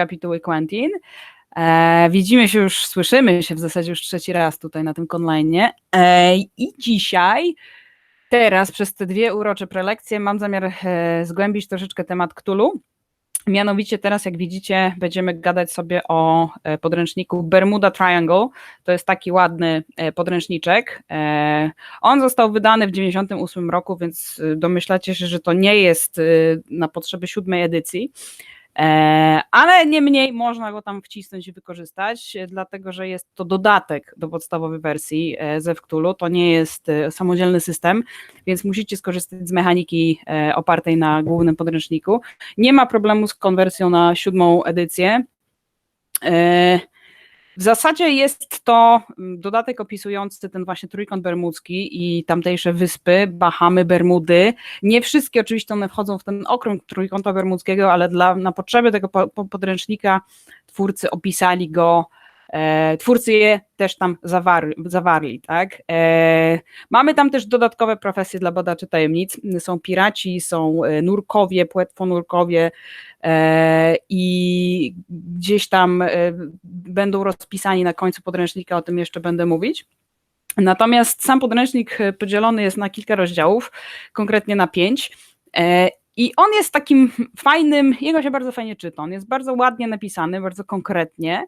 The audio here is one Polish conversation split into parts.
kapituły Quentin. E, widzimy się już, słyszymy się w zasadzie już trzeci raz tutaj na tym konlajnie. E, I dzisiaj, teraz przez te dwie urocze prelekcje mam zamiar e, zgłębić troszeczkę temat Ktulu. Mianowicie teraz, jak widzicie, będziemy gadać sobie o podręczniku Bermuda Triangle. To jest taki ładny podręczniczek. On został wydany w 1998 roku, więc domyślacie się, że to nie jest na potrzeby siódmej edycji. E, Ale niemniej można go tam wcisnąć i wykorzystać, e, dlatego że jest to dodatek do podstawowej wersji e, ze Wktulu. To nie jest samodzielny system, więc musicie skorzystać z mechaniki opartej na głównym podręczniku. Nie ma problemu z konwersją na siódmą edycję. W zasadzie jest to mm, dodatek opisujący ten właśnie trójkąt bermudzki i tamtejsze wyspy, Bahamy, Bermudy. Nie wszystkie oczywiście one wchodzą w ten okrąg trójkąta bermudzkiego, ale dla, na potrzeby tego po, po podręcznika twórcy opisali go, twórcy je też tam zawarli, zawarli tak? E, mamy tam też dodatkowe profesje dla badaczy tajemnic. Są piraci, są e, nurkowie, płetwonurkowie e, i gdzieś tam e, będą rozpisani na końcu podręcznika, o tym jeszcze będę mówić. Natomiast sam podręcznik e, podzielony jest na kilka rozdziałów, konkretnie na pięć. E, I on jest takim fajnym, jego się bardzo fajnie czyta. On jest bardzo ładnie napisany, bardzo konkretnie.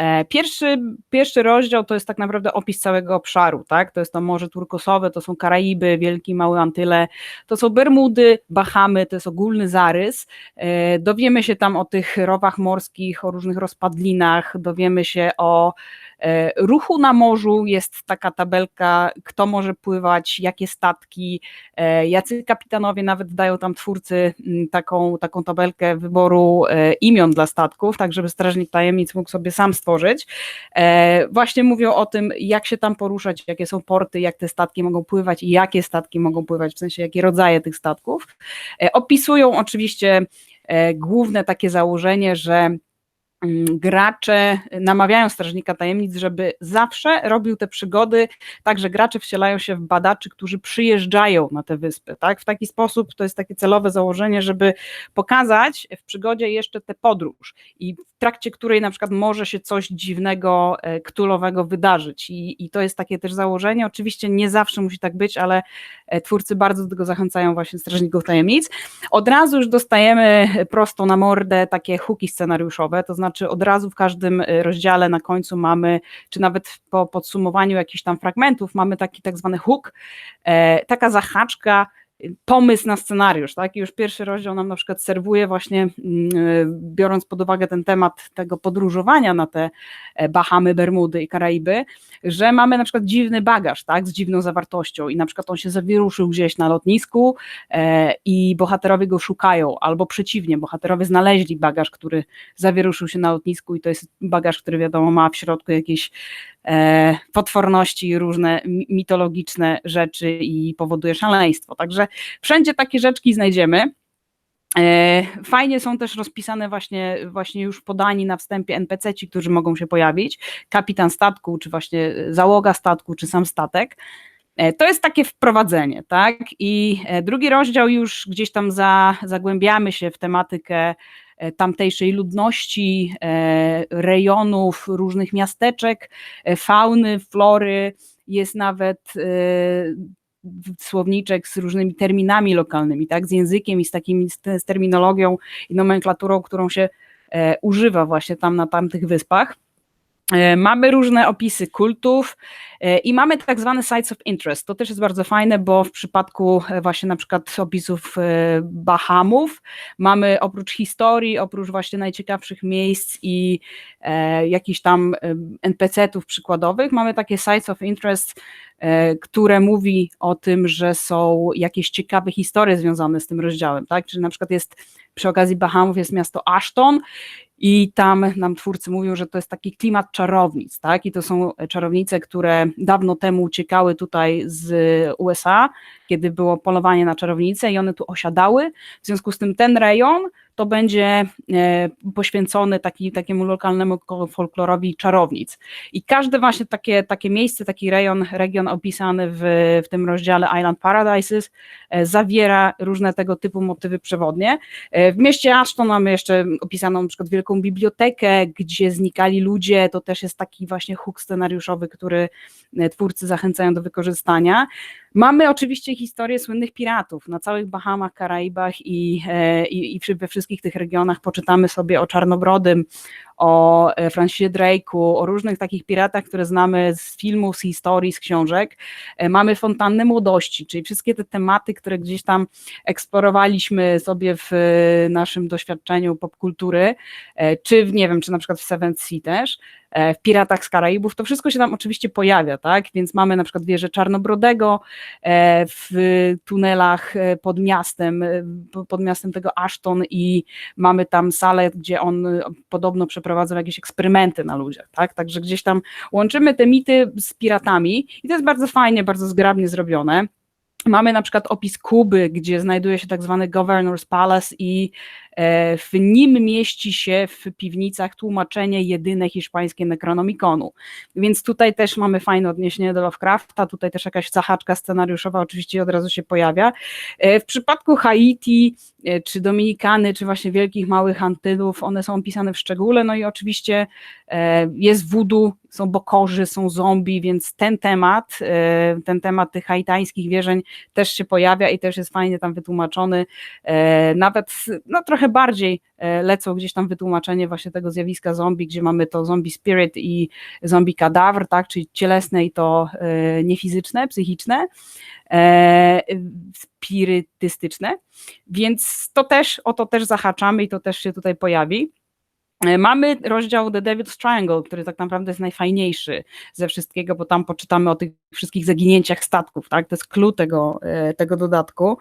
E, Pierwszy, pierwszy rozdział to jest tak naprawdę opis całego obszaru, tak? To jest to Morze Turkosowe, to są Karaiby, Wielki Mały Antyle, to są Bermudy, Bahamy, to jest ogólny zarys. E, Dowiemy się tam o tych rowach morskich, o różnych rozpadlinach, dowiemy się o ruchu na morzu, jest taka tabelka, kto może pływać, jakie statki, e, jacy kapitanowie, nawet dają tam twórcy m, taką, taką tabelkę wyboru e, imion dla statków, tak żeby strażnik tajemnic mógł sobie sam stworzyć. E, Właśnie mówią o tym, jak się tam poruszać, jakie są porty, jak te statki mogą pływać i jakie statki mogą pływać, w sensie jakie rodzaje tych statków. E, Opisują oczywiście e, główne takie założenie, że mm, gracze namawiają strażnika tajemnic, żeby zawsze robił te przygody, tak że gracze wcielają się w badaczy, którzy przyjeżdżają na te wyspy. Tak? W taki sposób to jest takie celowe założenie, żeby pokazać w przygodzie jeszcze tę podróż i trakcie której na przykład może się coś dziwnego, e, ktulowego wydarzyć. I, I to jest takie też założenie. Oczywiście nie zawsze musi tak być, ale e, twórcy bardzo do tego zachęcają właśnie strażników tajemnic. Od razu już dostajemy prosto na mordę takie huki scenariuszowe, to znaczy od razu w każdym e, rozdziale na końcu mamy, czy nawet po podsumowaniu jakichś tam fragmentów, mamy taki tak zwany hook, taka zahaczka, pomysł na scenariusz, tak? I już pierwszy rozdział nam na przykład serwuje właśnie, mm, e, biorąc pod uwagę ten temat tego podróżowania na te e, Bahamy, Bermudy i Karaiby, że mamy na przykład dziwny bagaż, tak? Z dziwną zawartością i na przykład on się zawieruszył gdzieś na lotnisku e, i bohaterowie go szukają, albo przeciwnie, bohaterowie znaleźli bagaż, który zawieruszył się na lotnisku i to jest bagaż, który wiadomo ma w środku jakieś potworności i różne mi- mitologiczne rzeczy i powoduje szaleństwo. Także wszędzie takie rzeczki znajdziemy. E, Fajnie są też rozpisane właśnie, właśnie już podani na wstępie NPC-ci, którzy mogą się pojawić, kapitan statku, czy właśnie załoga statku, czy sam statek. E, To jest takie wprowadzenie, tak? I e, drugi rozdział już gdzieś tam za, zagłębiamy się w tematykę e, tamtejszej ludności, e, rejonów, różnych miasteczek, e, fauny, flory. Jest nawet e, słowniczek z różnymi terminami lokalnymi, tak? Z językiem i z takimi z, terminologią i nomenklaturą, którą się e, używa właśnie tam na tamtych wyspach. E, Mamy różne opisy kultów e, i mamy tak zwane sites of interest. To też jest bardzo fajne, bo w przypadku e, właśnie na przykład opisów Bahamów mamy oprócz historii, oprócz właśnie najciekawszych miejsc i jakichś tam NPC-ów przykładowych, mamy takie sites of interest, które mówi o tym, że są jakieś ciekawe historie związane z tym rozdziałem, tak? Czyli na przykład jest przy okazji Bahamów jest miasto Ashton i tam nam twórcy mówią, że to jest taki klimat czarownic, tak? I to są czarownice, które dawno temu uciekały tutaj z USA, kiedy było polowanie na czarownice i one tu osiadały. W związku z tym ten rejon to będzie e, poświęcony taki, takiemu lokalnemu folklorowi czarownic. I każde właśnie takie, takie miejsce, taki rejon, region opisany w, w tym rozdziale Island Paradises e, zawiera różne tego typu motywy przewodnie. W mieście Ashton mamy jeszcze opisaną na przykład wielką bibliotekę, gdzie znikali ludzie, to też jest taki właśnie huk scenariuszowy, który twórcy zachęcają do wykorzystania. Mamy oczywiście historię słynnych piratów. Na całych Bahamach, Karaibach i, e, i, i we wszystkich tych regionach poczytamy sobie o Czarnobrodym, o e, Francisie Drake'u, o różnych takich piratach, które znamy z filmów, z historii, z książek. E, mamy fontannę młodości, czyli wszystkie te tematy, które gdzieś tam eksplorowaliśmy sobie w naszym doświadczeniu popkultury, czy w, nie wiem, czy na przykład w Seventh Sea też, w Piratach z Karaibów, to wszystko się tam oczywiście pojawia, tak? Więc mamy na przykład wieżę Czarnobrodego w tunelach pod miastem, pod miastem tego Ashton i mamy tam salę, gdzie on podobno przeprowadza przeprowadzał jakieś eksperymenty na ludziach, tak? Także gdzieś tam łączymy te mity z piratami i to jest bardzo fajnie, bardzo zgrabnie zrobione. Mamy na przykład opis Kuby, gdzie znajduje się tak zwany Governor's Palace i w nim mieści się w piwnicach tłumaczenie jedyne hiszpańskie Necronomiconu. Więc tutaj też mamy fajne odniesienie do Lovecrafta, tutaj też jakaś zahaczka scenariuszowa oczywiście od razu się pojawia. E, w przypadku Haiti e, czy Dominikany, czy właśnie Wielkich Małych Antylów, one są opisane w szczególe, no i oczywiście jest voodoo, są bokorzy, są zombie, więc ten temat, ten temat tych haitańskich wierzeń też się pojawia i też jest fajnie tam wytłumaczony. E, nawet no, trochę bardziej e, lecą gdzieś tam wytłumaczenie właśnie tego zjawiska zombie, gdzie mamy to zombie spirit i zombie kadawr, tak, czyli cielesne i to e, niefizyczne, psychiczne spirytystyczne, więc to też, o to też zahaczamy i to też się tutaj pojawi. E, mamy rozdział The Devil's Triangle, który tak naprawdę jest najfajniejszy ze wszystkiego, bo tam poczytamy o tych wszystkich zaginięciach statków, tak? To jest clue tego, e, tego dodatku.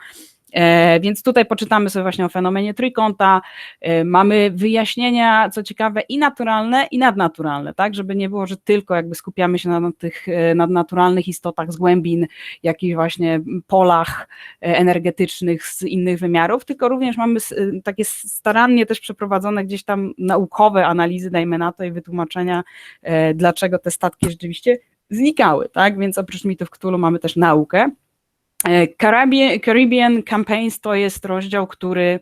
E, więc tutaj poczytamy sobie właśnie o fenomenie trójkąta, e, mamy wyjaśnienia, co ciekawe, i naturalne, i nadnaturalne, tak, żeby nie było, że tylko jakby skupiamy się na tych e, nadnaturalnych istotach z głębin, jakichś właśnie polach energetycznych z innych wymiarów, tylko również mamy takie starannie też przeprowadzone gdzieś tam naukowe analizy, dajmy na to, i wytłumaczenia, dlaczego te statki rzeczywiście znikały, tak, więc oprócz mitów Cthulhu mamy też naukę, Caribbean, Caribbean Campaigns to jest rozdział, który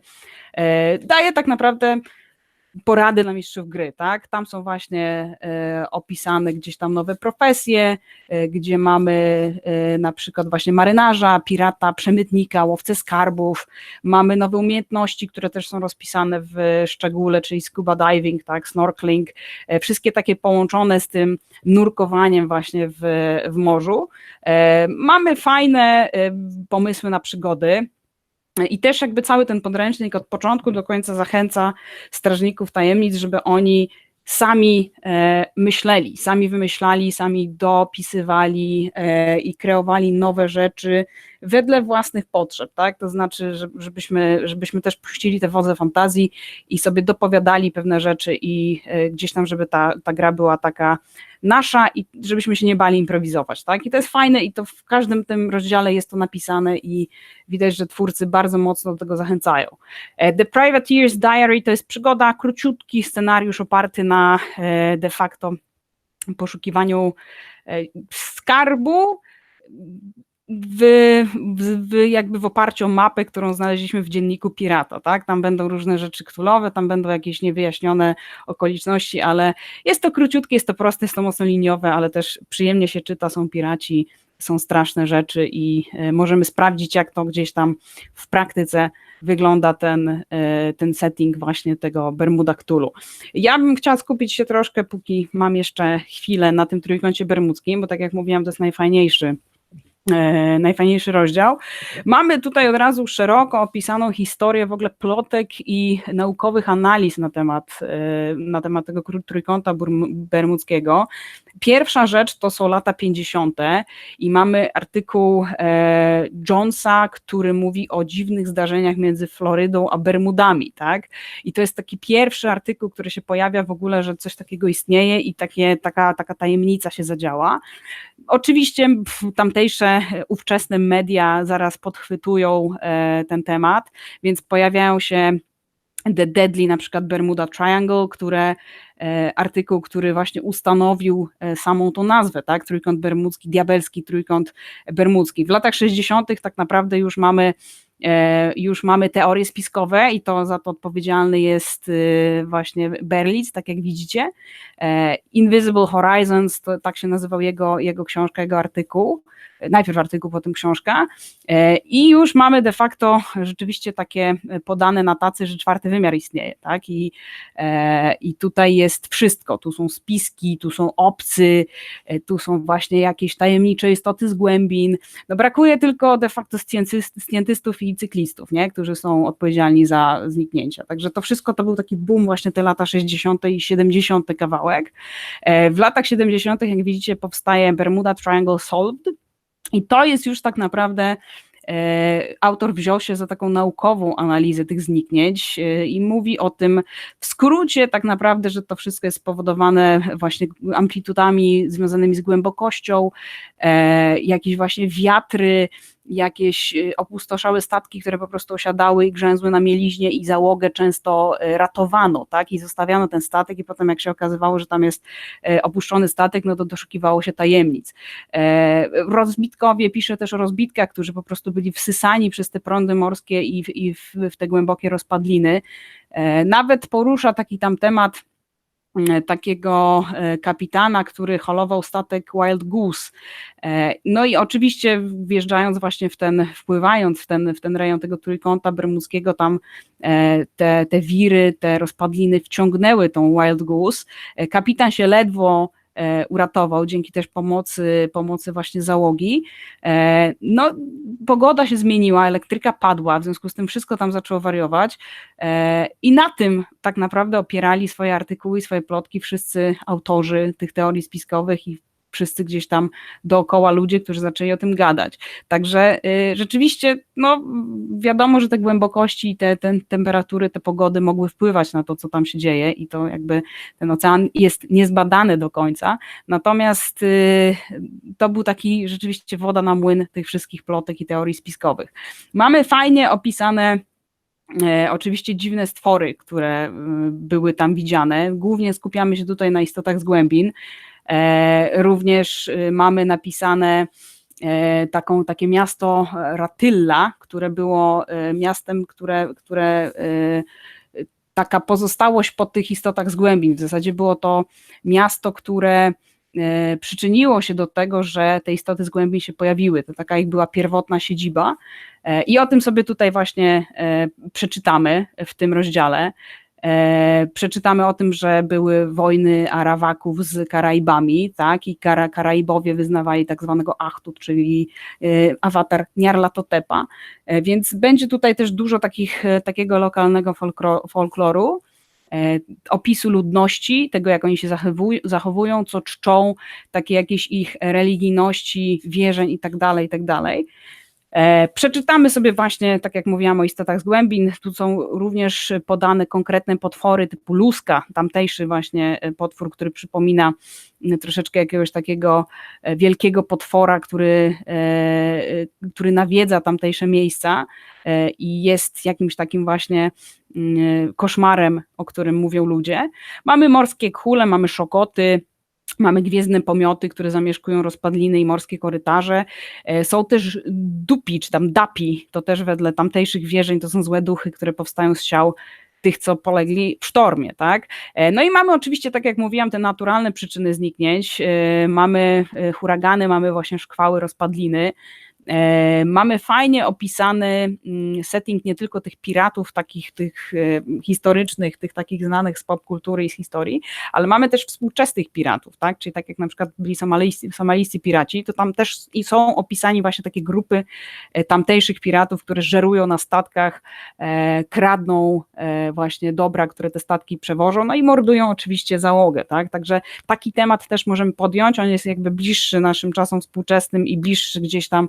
e, daje tak naprawdę porady dla mistrzów gry, tak? Tam są właśnie e, opisane gdzieś tam nowe profesje, e, gdzie mamy e, na przykład właśnie marynarza, pirata, przemytnika, łowcę skarbów, mamy nowe umiejętności, które też są rozpisane w szczególe, czyli scuba diving, tak, snorkeling, wszystkie takie połączone z tym nurkowaniem właśnie w, w morzu. Mamy fajne pomysły na przygody, i też jakby cały ten podręcznik od początku do końca zachęca strażników tajemnic, żeby oni sami e, myśleli, sami wymyślali, sami dopisywali e, i kreowali nowe rzeczy wedle własnych potrzeb, tak? To znaczy, żebyśmy, żebyśmy też puścili te wodze fantazji i sobie dopowiadali pewne rzeczy i e, gdzieś tam, żeby ta, ta gra była taka nasza i żebyśmy się nie bali improwizować, tak? I to jest fajne i to w każdym tym rozdziale jest to napisane i widać, że twórcy bardzo mocno do tego zachęcają. E, The Privateer's Diary to jest przygoda, króciutki scenariusz oparty na e, de facto poszukiwaniu skarbu, w, w, jakby w oparciu o mapę, którą znaleźliśmy w dzienniku Pirata, tak? Tam będą różne rzeczy ktulowe, tam będą jakieś niewyjaśnione okoliczności, ale jest to króciutkie, jest to proste, jest to mocno liniowe, ale też przyjemnie się czyta, są piraci, są straszne rzeczy i e, możemy sprawdzić, jak to gdzieś tam w praktyce wygląda ten, e, ten setting właśnie tego Bermuda Cthulhu. Ja bym chciała skupić się troszkę, póki mam jeszcze chwilę na tym trójkącie bermudzkim, bo tak jak mówiłam, to jest najfajniejszy najfajniejszy rozdział. Mamy tutaj od razu szeroko opisaną historię w ogóle plotek i naukowych analiz na temat, e, na temat tego trójkąta bermudzkiego. Pierwsza rzecz to są lata 50. i mamy artykuł e, Jonesa, który mówi o dziwnych zdarzeniach między Florydą a Bermudami, tak? I to jest taki pierwszy artykuł, który się pojawia w ogóle, że coś takiego istnieje i takie, taka, taka tajemnica się zadziała. Oczywiście tamtejsze ówczesne media zaraz podchwytują e, ten temat, więc pojawiają się The Deadly, na przykład Bermuda Triangle, które, e, artykuł, który właśnie ustanowił e, samą tą nazwę, tak? Trójkąt bermudzki, diabelski trójkąt bermudzki. W latach 60. tak naprawdę już mamy już mamy teorie spiskowe i to za to odpowiedzialny jest właśnie Berlitz, tak jak widzicie. Invisible Horizons, to tak się nazywał jego, jego książka, jego artykuł. Najpierw artykuł, potem książka. E, i już mamy de facto rzeczywiście takie podane na tacy, że czwarty wymiar istnieje, tak, i, e, i tutaj jest wszystko, tu są spiski, tu są obcy, e, tu są właśnie jakieś tajemnicze istoty z głębin, no brakuje tylko de facto scjentystów i cyklistów, nie, którzy są odpowiedzialni za zniknięcia, także to wszystko to był taki boom właśnie te lata 60. i 70. kawałek. W latach 70. jak widzicie powstaje Bermuda Triangle Solved, i to jest już tak naprawdę e, autor wziął się za taką naukową analizę tych zniknięć e, i mówi o tym w skrócie tak naprawdę, że to wszystko jest spowodowane właśnie amplitudami związanymi z głębokością, e, jakieś właśnie wiatry, jakieś y, opustoszałe statki, które po prostu osiadały i grzęzły na mieliźnie i załogę często y, ratowano, tak, i zostawiano ten statek i potem jak się okazywało, że tam jest y, opuszczony statek, no to doszukiwało się tajemnic. E, rozbitkowie pisze też o rozbitkach, którzy po prostu byli wsysani przez te prądy morskie i w, i w, w te głębokie rozpadliny. E, nawet porusza taki tam temat takiego e, kapitana, który holował statek Wild Goose. E, no i oczywiście wjeżdżając właśnie w ten, wpływając w ten, w ten rejon tego trójkąta bermudzkiego, tam te, te wiry, te rozpadliny wciągnęły tą Wild Goose. Kapitan się ledwo E, uratował dzięki też pomocy, pomocy właśnie załogi. E, no, pogoda się zmieniła, elektryka padła, w związku z tym wszystko tam zaczęło wariować e, i na tym tak naprawdę opierali swoje artykuły, swoje plotki wszyscy autorzy tych teorii spiskowych i wszyscy gdzieś tam dookoła ludzie, którzy zaczęli o tym gadać. Także y, rzeczywiście, no wiadomo, że te głębokości, te, te temperatury, te pogody mogły wpływać na to, co tam się dzieje i to jakby ten ocean jest niezbadany do końca, natomiast y, to był taki rzeczywiście woda na młyn tych wszystkich plotek i teorii spiskowych. Mamy fajnie opisane e, Oczywiście dziwne stwory, które y, były tam widziane. Głównie skupiamy się tutaj na istotach z głębin. E, również y, mamy napisane e, taką, takie miasto Ratylla, które było e, miastem, które, które taka pozostałość po tych istotach z głębin. W zasadzie było to miasto, które przyczyniło się do tego, że te istoty z głębin się pojawiły. To taka ich była pierwotna siedziba. I o tym sobie tutaj właśnie przeczytamy w tym rozdziale. E, przeczytamy o tym, że były wojny Arawaków z Karaibami, tak, i Kara, Karaibowie wyznawali tak zwanego Achtut, czyli e, awatar Nyarlathotepa, e, więc będzie tutaj też dużo takich, takiego lokalnego folkloru, opisu ludności, tego jak oni się zachowują, co czczą, takie jakieś ich religijności, wierzeń i tak E, przeczytamy sobie właśnie, tak jak mówiłam o istotach z głębin, tu są również podane konkretne potwory typu luska, tamtejszy właśnie e, potwór, który przypomina troszeczkę jakiegoś takiego e, wielkiego potwora, który, który nawiedza tamtejsze miejsca i jest jakimś takim właśnie koszmarem, o którym mówią ludzie. Mamy morskie kule, mamy szokoty, Mamy gwiezdne pomioty, które zamieszkują rozpadliny i morskie korytarze. E, są też dupi, czy tam dapi, to też wedle tamtejszych wierzeń to są złe duchy, które powstają z ciał tych, co polegli w sztormie, tak? E, no i mamy oczywiście, tak jak mówiłam, te naturalne przyczyny zniknięć. E, mamy huragany, mamy właśnie szkwały, rozpadliny. E, mamy fajnie opisany mm, setting nie tylko tych piratów, takich tych e, historycznych, tych takich znanych z popkultury i z historii, ale mamy też współczesnych piratów, tak? Czyli tak jak na przykład byli somalijscy, somalijscy piraci, to tam też są opisani właśnie takie grupy e, tamtejszych piratów, które żerują na statkach, kradną właśnie dobra, które te statki przewożą, no i mordują oczywiście załogę, tak? Także taki temat też możemy podjąć, on jest jakby bliższy naszym czasom współczesnym i bliższy gdzieś tam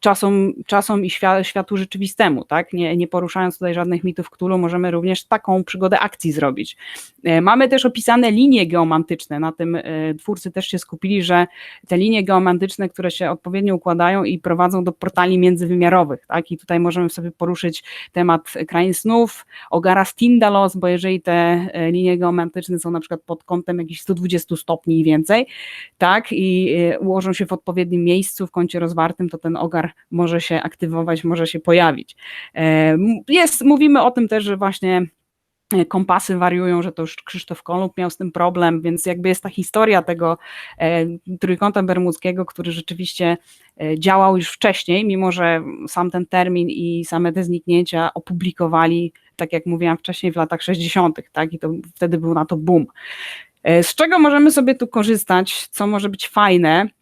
czasom, czasom i świat, światu rzeczywistemu, tak? Nie, nie poruszając tutaj żadnych mitów Cthulhu, możemy również taką przygodę akcji zrobić. E, mamy też opisane linie geomantyczne, na tym e, twórcy też się skupili, że te linie geomantyczne, które się odpowiednio układają i prowadzą do portali międzywymiarowych, tak? I tutaj możemy sobie poruszyć temat krain snów, Ogara Stindalos, bo jeżeli te e, linie geomantyczne są na przykład pod kątem jakichś 120 stopni i więcej, tak, i ułożą się w odpowiednim miejscu, w kącie rozwartym, to ten ogar może się aktywować, może się pojawić. Jest, mówimy o tym też, że właśnie kompasy wariują, że to już Krzysztof Kolumb miał z tym problem, więc jakby jest ta historia tego e, trójkąta bermudzkiego, który rzeczywiście e, działał już wcześniej, mimo że sam ten termin i same te zniknięcia opublikowali, tak jak mówiłam wcześniej, w latach 60., tak, i to wtedy był na to boom. E, z czego możemy sobie tu korzystać, co może być fajne, E,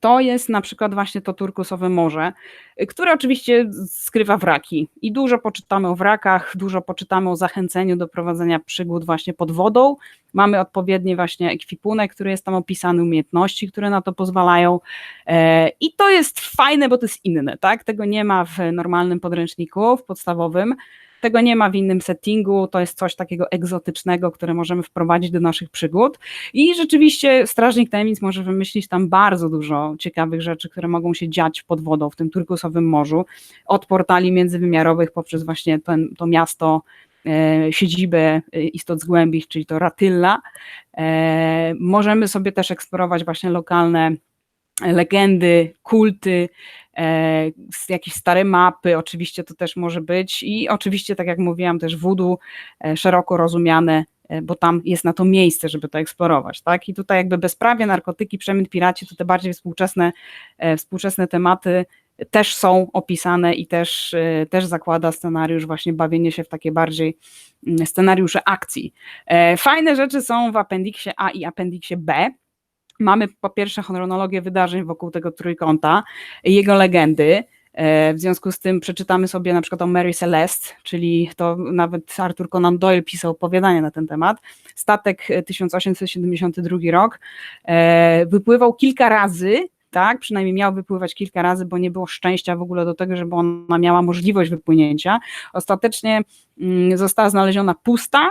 to jest na przykład właśnie to turkusowe morze, e, które oczywiście skrywa wraki i dużo poczytamy o wrakach, dużo poczytamy o zachęceniu do prowadzenia przygód właśnie pod wodą. Mamy odpowiedni właśnie ekwipunek, który jest tam opisany, umiejętności, które na to pozwalają e, i to jest fajne, bo to jest inne, tak? Tego nie ma w normalnym podręczniku, w podstawowym. Tego nie ma w innym settingu, to jest coś takiego egzotycznego, które możemy wprowadzić do naszych przygód. I rzeczywiście Strażnik Tajemnic może wymyślić tam bardzo dużo ciekawych rzeczy, które mogą się dziać pod wodą w tym turkusowym morzu. Od portali międzywymiarowych poprzez właśnie ten, to miasto e, siedzibę e, istot zgłębich, czyli to Ratylla. E, możemy sobie też eksplorować właśnie lokalne legendy, kulty, e, jakieś stare mapy, oczywiście to też może być i oczywiście, tak jak mówiłam, też voodoo e, szeroko rozumiane, e, bo tam jest na to miejsce, żeby to eksplorować, tak? I tutaj jakby bezprawie, narkotyki, przemyt piraci, to te bardziej współczesne, współczesne tematy też są opisane i też, też zakłada scenariusz właśnie bawienie się w takie bardziej mm, scenariusze akcji. Fajne rzeczy są w appendiksie A i appendiksie B, mamy po pierwsze chronologię wydarzeń wokół tego trójkąta, jego legendy. E, w związku z tym przeczytamy sobie na przykład o Mary Celeste, czyli to nawet Arthur Conan Doyle pisał opowiadanie na ten temat. Statek 1872 e, rok e, wypływał kilka razy, tak, przynajmniej miał wypływać kilka razy, bo nie było szczęścia w ogóle do tego, żeby ona miała możliwość wypłynięcia. Ostatecznie mm, została znaleziona pusta,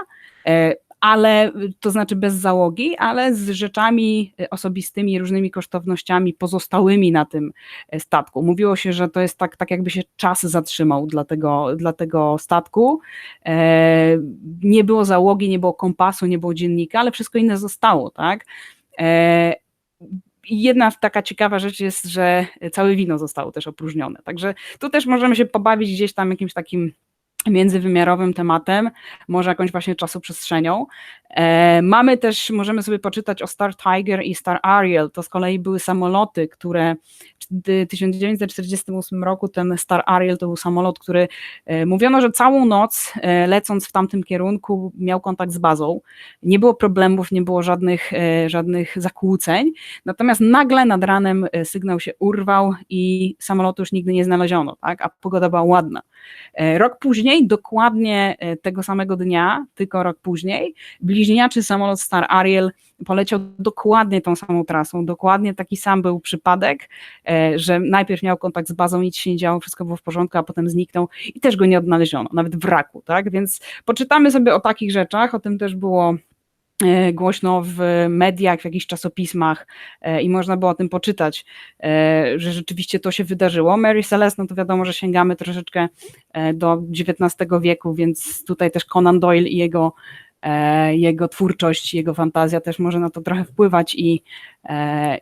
ale to znaczy bez załogi, ale z rzeczami osobistymi, różnymi kosztownościami pozostałymi na tym statku. Mówiło się, że to jest tak, tak jakby się czas zatrzymał dla tego, dla tego statku. E, nie było załogi, nie było kompasu, nie było dziennika, ale wszystko inne zostało, tak? E, jedna taka ciekawa rzecz jest, że całe wino zostało też opróżnione. Także tu też możemy się pobawić gdzieś tam jakimś takim międzywymiarowym tematem, może jakąś właśnie czasoprzestrzenią. E, mamy też, możemy sobie poczytać o Star Tiger i Star Ariel, to z kolei były samoloty, które w 1948 roku ten Star Ariel to był samolot, który e, mówiono, że całą noc e, lecąc w tamtym kierunku miał kontakt z bazą, nie było problemów, nie było żadnych, żadnych zakłóceń, natomiast nagle nad ranem sygnał się urwał i samolotu już nigdy nie znaleziono, tak? a pogoda była ładna. Rok później, dokładnie tego samego dnia, tylko rok później, bliźniaczy samolot Star Ariel poleciał dokładnie tą samą trasą, dokładnie taki sam był przypadek, e, że najpierw miał kontakt z bazą, nic się nie działo, wszystko było w porządku, a potem zniknął i też go nie odnaleziono, nawet wraku, tak, więc poczytamy sobie o takich rzeczach, o tym też było e, głośno w mediach, w jakichś czasopismach e, i można było o tym poczytać, że rzeczywiście to się wydarzyło. Mary Celeste, no to wiadomo, że sięgamy troszeczkę do XIX wieku, więc tutaj też Conan Doyle i jego E, jego twórczość, jego fantazja też może na to trochę wpływać i, e,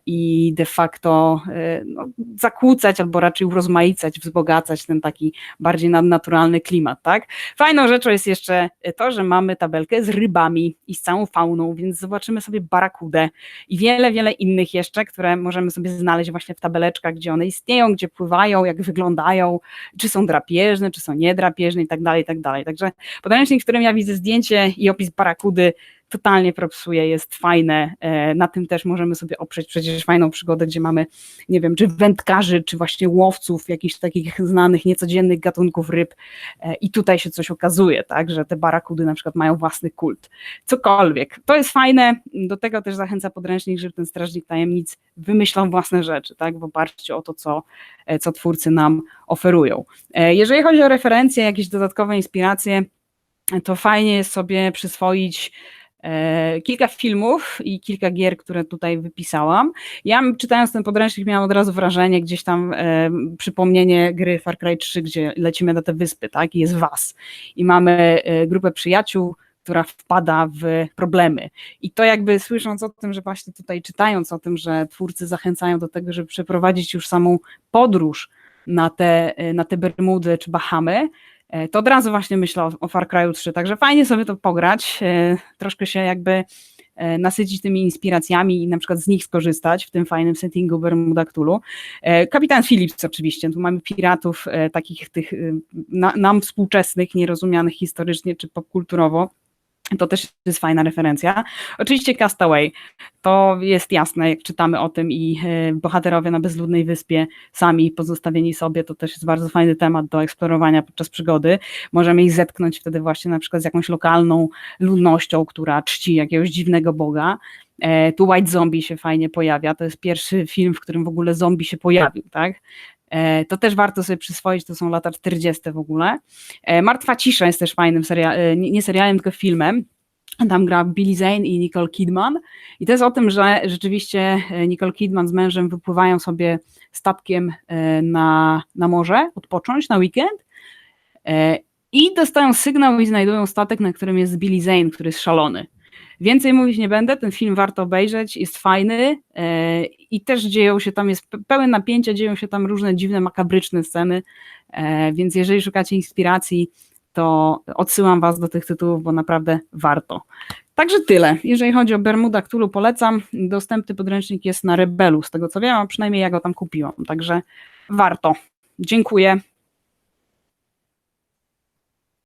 i de facto e, no, zakłócać albo raczej urozmaicać, wzbogacać ten taki bardziej nadnaturalny klimat, tak? Fajną rzeczą jest jeszcze to, że mamy tabelkę z rybami i z całą fauną, więc zobaczymy sobie barakudę i wiele, wiele innych jeszcze, które możemy sobie znaleźć właśnie w tabeleczkach, gdzie one istnieją, gdzie pływają, jak wyglądają, czy są drapieżne, czy są niedrapieżne i tak dalej, i tak dalej. Także podręcznik, w którym ja widzę zdjęcie i opis barakudy totalnie propsuje, jest fajne, e, na tym też możemy sobie oprzeć przecież fajną przygodę, gdzie mamy, nie wiem, czy wędkarzy, czy właśnie łowców jakichś takich znanych, niecodziennych gatunków ryb e, i tutaj się coś okazuje, tak, że te barakudy na przykład mają własny kult, cokolwiek. To jest fajne, do tego też zachęca podręcznik, żeby ten strażnik tajemnic wymyślał własne rzeczy, tak, w oparciu o to, co, e, co twórcy nam oferują. Jeżeli chodzi o referencje, jakieś dodatkowe inspiracje, to fajnie jest sobie przyswoić kilka filmów i kilka gier, które tutaj wypisałam. Ja czytając ten podręcznik miałam od razu wrażenie, gdzieś tam e, przypomnienie gry Far Cry 3, gdzie lecimy na te wyspy, tak, i jest was. I mamy e, grupę przyjaciół, która wpada w problemy. I to jakby słysząc o tym, że właśnie tutaj czytając o tym, że twórcy zachęcają do tego, żeby przeprowadzić już samą podróż na te, na te Bermudy czy Bahamy, e, to od razu właśnie myślę o, o Far Cry 3, także fajnie sobie to pograć, e, troszkę się jakby e, nasycić tymi inspiracjami i na przykład z nich skorzystać w tym fajnym settingu Bermuda Cthulhu. Kapitan Phillips oczywiście, tu mamy piratów takich tych na, nam współczesnych, nierozumianych historycznie czy popkulturowo, to też jest fajna referencja. Oczywiście Castaway, to jest jasne, jak czytamy o tym i e, bohaterowie na bezludnej wyspie sami pozostawieni sobie, to też jest bardzo fajny temat do eksplorowania podczas przygody. Możemy ich zetknąć wtedy właśnie na przykład z jakąś lokalną ludnością, która czci jakiegoś dziwnego boga. E, tu White Zombie się fajnie pojawia, to jest pierwszy film, w którym w ogóle zombie się pojawił, tak? E, to też warto sobie przyswoić, to są lata 40. w ogóle. E, Martwa Cisza jest też fajnym serialem, nie serialem, tylko filmem. Tam gra Billy Zane i Nicole Kidman. I to jest o tym, że rzeczywiście e, Nicole Kidman z mężem wypływają sobie statkiem na, na morze, odpocząć na weekend. I dostają sygnał i znajdują statek, na którym jest Billy Zane, który jest szalony. Więcej mówić nie będę, ten film warto obejrzeć, jest fajny e, i też dzieją się tam, jest pełen napięcia, dzieją się tam różne dziwne, makabryczne sceny, e, więc jeżeli szukacie inspiracji, to odsyłam Was do tych tytułów, bo naprawdę warto. Także tyle. Jeżeli chodzi o Bermuda Cthulhu, polecam. Dostępny podręcznik jest na Rebelu, z tego co wiem, a przynajmniej ja go tam kupiłam, także warto. Dziękuję.